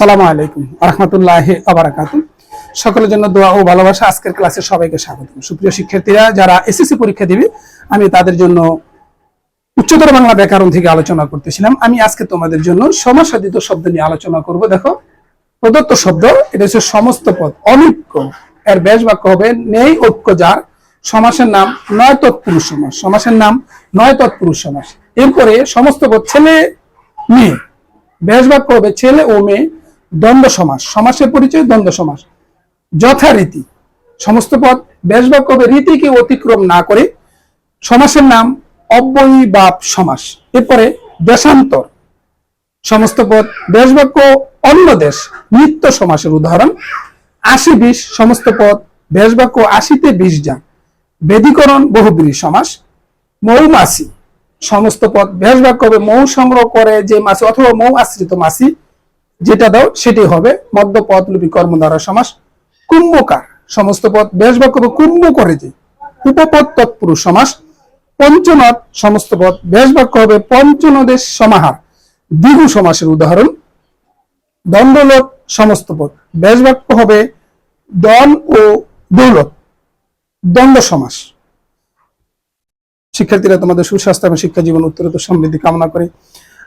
সালামু আলাইকুম রহমতুল্লাহ আবরাকাত সকলের জন্য দোয়া ও ভালোবাসা আজকের ক্লাসে সবাইকে স্বাগত। সুপ্রিয় শিক্ষার্থীরা, যারা এসএসসি পরীক্ষা দিবে, আমি তাদের জন্য উচ্চতর বাংলা ব্যাকরণ থেকে আলোচনা করতেছিলাম। আমি আজকে তোমাদের জন্য সমাসাধিত শব্দ নিয়ে আলোচনা করব। দেখো, প্রদত্ত শব্দ, এটা হচ্ছে সমস্ত পদ। অনৈক্য, এর ব্যাস বাক্য হবে নেই ঐক্য যার। সমাসের নাম নয় তৎপুরুষ সমাস। সমাসের নাম নয় তৎপুরুষ সমাস। এরপরে সমস্ত পদ ছেলে মেয়ে ব্যাস বাক্য হবে ছেলে ও মেয়ে। দ্বন্দ্ব সমাস, সমাসের পরিচয় দ্বন্দ্ব সমাস। যথারীতি সমস্ত পদ ব্যাস বাক্য হবে রীতিকে অতিক্রম না করে সমাসের নাম অব্যয়ীবাব সমাস। এরপরে দেশান্তর। সমস্ত পদ দেশবাক্য অন্য দেশ নিত্য সমাসের উদাহরণ। আশি বিশ সমস্ত পদ দেশবাক্য আশিতে বিশ যান। বেদিকরণ বহুব্রী সমাস। মৌমাছি। সমস্ত পদ হবে মৌ সংগ্রহ করে যে মাছি অথবা মৌ আশ্রিত মাছি যেটা দাও সেটি হবে। মধ্য পদ লিপি কর্ম দ্বারা সমাস, কুম্ভকার সমস্ত পদ বেশ বাক্য কুম্ভ করে যে উপপদ তৎপুরুষ সমাস, পঞ্চনদ সমস্ত পদ বেশ বাক্য হবে পঞ্চনদের সমাহার। দ্বিগু সমাসের উদাহরণ, দণ্ডলোক সমস্ত পদ বেশ বাক্য হবে দন ও দৌলত দ্বন্দ্ব সমাস। শিক্ষার্থীরা, তোমাদের সুস্বাস্থ্য এবং শিক্ষা জীবন উত্তরোত্তর সমৃদ্ধি কামনা করে